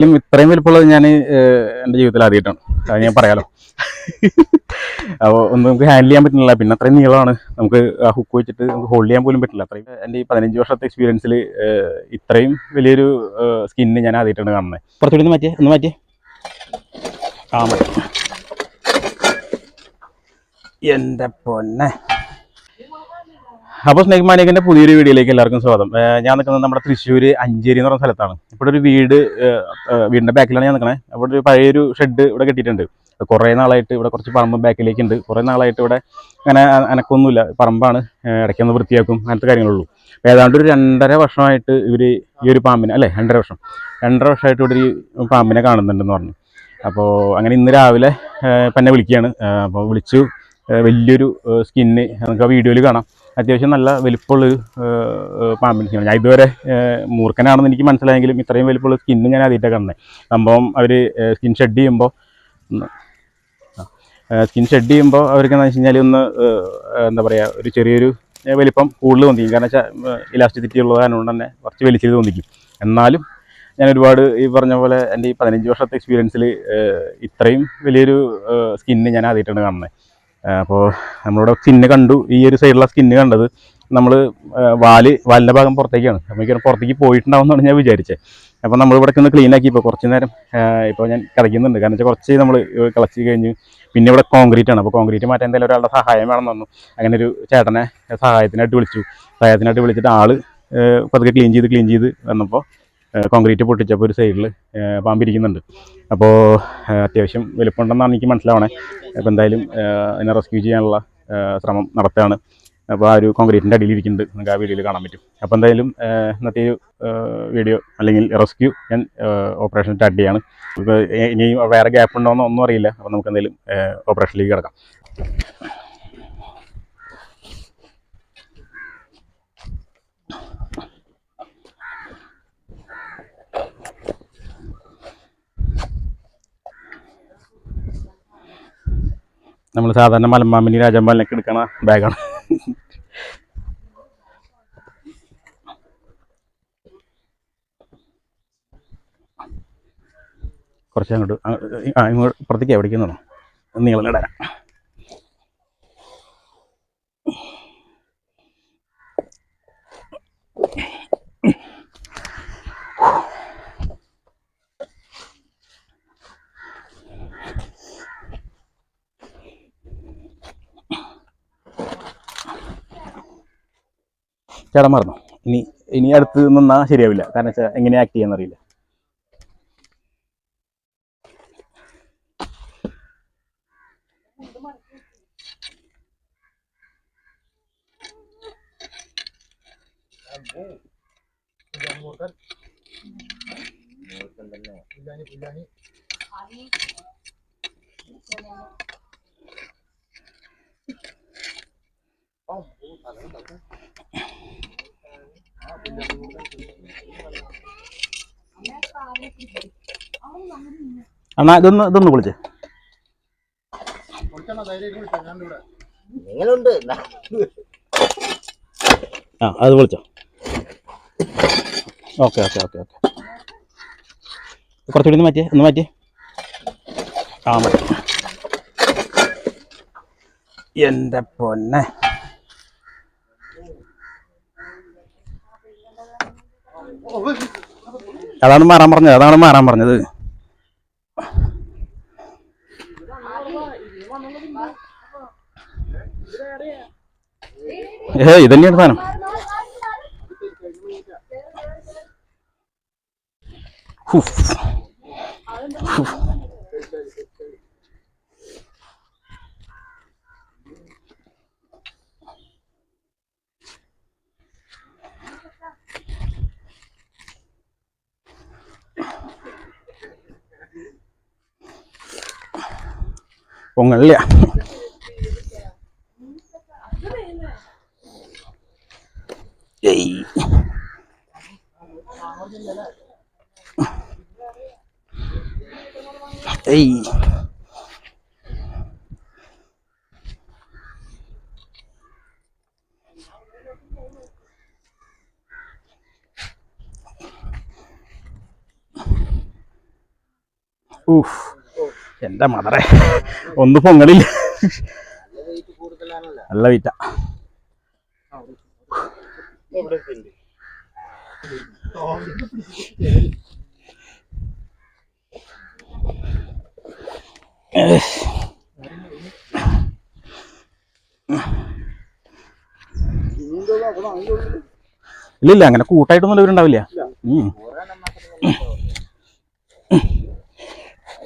ഇതിലും ഇത്രയും വലിപ്പമുള്ളത് ഞാൻ എന്റെ ജീവിതത്തിൽ ആദ്യമായിട്ടാണ്. അത് ഞാൻ പറയാലോ. അപ്പോൾ ഒന്നും നമുക്ക് ഹാൻഡിൽ ചെയ്യാൻ പറ്റുന്നില്ല. പിന്നെ അത്രയും നീളമാണ്. നമുക്ക് ആ ഹുക്ക് വെച്ചിട്ട് നമുക്ക് ഹോൾഡ് ചെയ്യാൻ പോലും പറ്റില്ല. അത്രയും എന്റെ ഈ പതിനഞ്ച് വർഷത്തെ എക്സ്പീരിയൻസിൽ ഇത്രയും വലിയൊരു സ്കിന്ന് ഞാൻ ആദ്യമായിട്ടാണ് കാണുന്നത് കുറച്ചുകൂടി ഒന്ന് മാറ്റിയേ ഒന്ന് മാറ്റിയേ. ആ മതി എന്റെ പൊന്നെ. അപ്പോൾ സ്നേക് മാനിയക്കിന്റെ പുതിയൊരു വീഡിയോയിലേക്ക് എല്ലാവർക്കും സ്വാഗതം. ഞാൻ നിൽക്കുന്നത് നമ്മുടെ തൃശ്ശൂർ അഞ്ചേരി എന്ന് പറഞ്ഞ സ്ഥലത്താണ്. ഇവിടെ ഒരു വീട് വീടിന്റെ ബാക്കിലാണ് ഞാൻ നിൽക്കണേ. അവിടെ ഒരു പഴയൊരു ഷെഡ് ഇവിടെ കെട്ടിയിട്ടുണ്ട്. കുറേ നാളായിട്ട് ഇവിടെ കുറച്ച് പറമ്പ് ബാക്കിലേക്ക് ഉണ്ട് കുറേ നാളായിട്ട് ഇവിടെ അങ്ങനെ അനക്കൊന്നുമില്ല. പറമ്പാണ് ഇടയ്ക്കൊന്ന് വൃത്തിയാക്കും അങ്ങനത്തെ കാര്യങ്ങളുള്ളൂ. ഏതാണ്ട് ഒരു രണ്ടര വർഷമായിട്ട് ഇവർ ഈ ഒരു പാമ്പിനെ അല്ലേ? രണ്ടര വർഷം. രണ്ടര വർഷമായിട്ട് ഇവിടെ ഈ പാമ്പിനെ കാണുന്നുണ്ടെന്ന് പറഞ്ഞു. അപ്പോൾ അങ്ങനെ ഇന്ന് രാവിലെ പന്നെ വിളിക്കുകയാണ്. അപ്പോൾ വിളിച്ചു. വലിയൊരു സ്കിന്ന് നമുക്ക് ആ വീഡിയോയിൽ കാണാം. അത്യാവശ്യം നല്ല വലിപ്പമുള്ളൊരു പാമ്പിൻ സ്കിന്നാണ് ഞാൻ ഇതുവരെ മൂർഖനാണെന്ന് എനിക്ക് മനസ്സിലായെങ്കിലും ഇത്രയും വലിപ്പമുള്ള സ്കിന്ന് ഞാൻ ആദ്യമായിട്ടാണ് കണ്ടത് സംഭവം അവർ സ്കിൻ ഷെഡ് ചെയ്യുമ്പോൾ സ്കിൻ ഷെഡ് ചെയ്യുമ്പോൾ അവർക്ക് എന്താ വെച്ച് കഴിഞ്ഞാൽ ഒന്ന് എന്താ പറയുക ഒരു ചെറിയൊരു വലിപ്പം കൂടുതൽ തോന്നിക്കും. കാരണം വെച്ചാൽ ഇലാസ്റ്റിസിറ്റി ഉള്ളത് കാരണം തന്നെ കുറച്ച് വലിച്ചത് തോന്നിക്കും. എന്നാലും ഞാൻ ഒരുപാട് ഈ പറഞ്ഞ പോലെ എന്റെ ഈ പതിനഞ്ച് വർഷത്തെ എക്സ്പീരിയൻസിൽ ഇത്രയും വലിയൊരു സ്കിന്ന് ഞാൻ ആദ്യമായിട്ടാണ് കാണുന്നത് അപ്പോൾ നമ്മളിവിടെ സ്കിന്ന് കണ്ടു ഈ ഒരു സൈഡിലുള്ള സ്കിന്ന് കണ്ടത്. നമ്മൾ വാൽ വാലിന്റെ ഭാഗം പുറത്തേക്കാണ്. എനിക്ക് പുറത്തേക്ക് പോയിട്ടുണ്ടാവുമെന്നാണ് ഞാൻ വിചാരിച്ചത് അപ്പോൾ നമ്മൾ ഇവിടെ ഒന്ന് ക്ലീൻ ആക്കി ഇപ്പോൾ കുറച്ച് നേരം ഇപ്പോൾ ഞാൻ കളിക്കുന്നുണ്ട് കാരണം വെച്ചാൽ കുറച്ച് നമ്മൾ കളച്ച് കഴിഞ്ഞ് പിന്നെ ഇവിടെ കോൺക്രീറ്റ് ആണ്. അപ്പോൾ കോൺക്രീറ്റ് മാറ്റാൻ എന്തായാലും ഒരാളുടെ സഹായം വേണമെന്ന് പറഞ്ഞു. അങ്ങനെ ഒരു ചേട്ടനെ സഹായത്തിനായിട്ട് വിളിച്ചു. സഹായത്തിനായിട്ട് വിളിച്ചിട്ട് ആൾ പതുക്കെ ക്ലീൻ ചെയ്ത് ക്ലീൻ ചെയ്ത് വന്നപ്പോൾ കോൺക്രീറ്റ് പൊട്ടിച്ചപ്പോൾ ഒരു സൈഡിൽ പാമ്പിരിക്കുന്നുണ്ട് അപ്പോൾ അത്യാവശ്യം വലുപ്പമുണ്ടെന്നാണ് എനിക്ക് മനസ്സിലാവണേ. അപ്പോൾ എന്തായാലും അതിനെ റെസ്ക്യൂ ചെയ്യാനുള്ള ശ്രമം നടത്തുകയാണ്. അപ്പോൾ ആ ഒരു കോൺക്രീറ്റിന്റെ ഇരിക്കുന്നുണ്ട്. നമുക്ക് ആ വീഡിയോയിൽ കാണാൻ പറ്റും. അപ്പോൾ എന്തായാലും ഇന്നത്തെ ഒരു വീഡിയോ അല്ലെങ്കിൽ റെസ്ക്യൂ ഞാൻ ഓപ്പറേഷൻ സ്റ്റാർട്ട് ചെയ്യാണ്. ഇപ്പോൾ ഇനിയും വേറെ ഗ്യാപ്പ് ഉണ്ടോ എന്നൊന്നും അറിയില്ല. അപ്പോൾ നമുക്ക് എന്തായാലും ഓപ്പറേഷനിലേക്ക് കിടക്കാം. നമ്മൾ സാധാരണ മലമ്പാമ്പിനി രാജമ്പാലിനൊക്കെ എടുക്കണ ബാഗാണ്. കുറച്ച് അങ്ങോട്ട് ആ, ഇങ്ങോട്ട് പുറത്തേക്ക് എവിടേക്ക് നിന്നോ നീളം ഇടാം ചേട്ടൻ മറന്നു? ഇനി ഇനി അടുത്ത് നിന്നാ ശരിയാവില്ല. കാരണം വെച്ചാൽ എങ്ങനെ ആക്ട് ചെയ്യാന്നറിയില്ല അണ്ണാ ഇതൊന്ന് ഇതൊന്ന് വിളിച്ചേ. ആ അത് വിളിച്ചോ. Okay okay okay okay. കുറച്ചുകൂടി ഒന്ന് മാറ്റിയേ ഒന്ന് മാറ്റിയേ. ആ മതി എന്റെ പൊന്നെ. അതാണ് മാറാൻ പറഞ്ഞത് അതാണ് മാറാൻ പറഞ്ഞത് ഏ ഇതന്നെയാണ് സാധനം ഹുഫ്. ഹുഫ്. பொங்கல் இல்லையா ஏய் Oof. എന്റെ മദറെ ഒന്ന് പൊങ്ങലില്ല. നല്ല വെയിറ്റാ ഇല്ല ഇല്ല അങ്ങനെ കൂട്ടായിട്ടൊന്നും ഇവരുണ്ടാവില്ല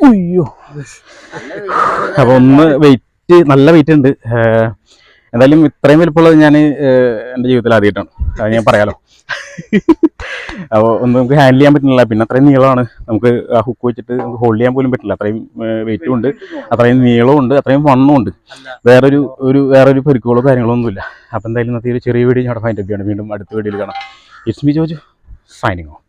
ഉം. അയ്യോ അപ്പൊ ഒന്ന് വെയിറ്റ് നല്ല വെയിറ്റ് ഉണ്ട്. എന്തായാലും ഇത്രയും വലിപ്പമുള്ളത് ഞാൻ എന്റെ ജീവിതത്തിൽ ആദ്യമായിട്ടാണ്. അത് ഞാൻ പറയാലോ. അപ്പോൾ ഒന്നും നമുക്ക് ഹാൻഡിൽ ചെയ്യാൻ പറ്റുന്നില്ല പിന്നെ അത്രയും നീളമാണ്. നമുക്ക് ആ ഹുക്ക് വെച്ചിട്ട് നമുക്ക് ഹോൾഡ് ചെയ്യാൻ പോലും പറ്റില്ല. അത്രയും വെയിറ്റും ഉണ്ട്. അത്രയും നീളവും ഉണ്ട്. അത്രയും വണ്ണവും ഉണ്ട്. വേറൊരു ഒരു വേറൊരു പരിക്കുകളോ കാര്യങ്ങളോ ഒന്നുമില്ല. അപ്പോൾ എന്തായാലും ഇന്നത്തെ ഒരു ചെറിയ വീഡിയോ ഞാൻ ഫൈൻഡ് അപ്പ് ചെയ്യണം. വീണ്ടും അടുത്ത വീഡിയോയിൽ കാണാം. It's me Joju signing off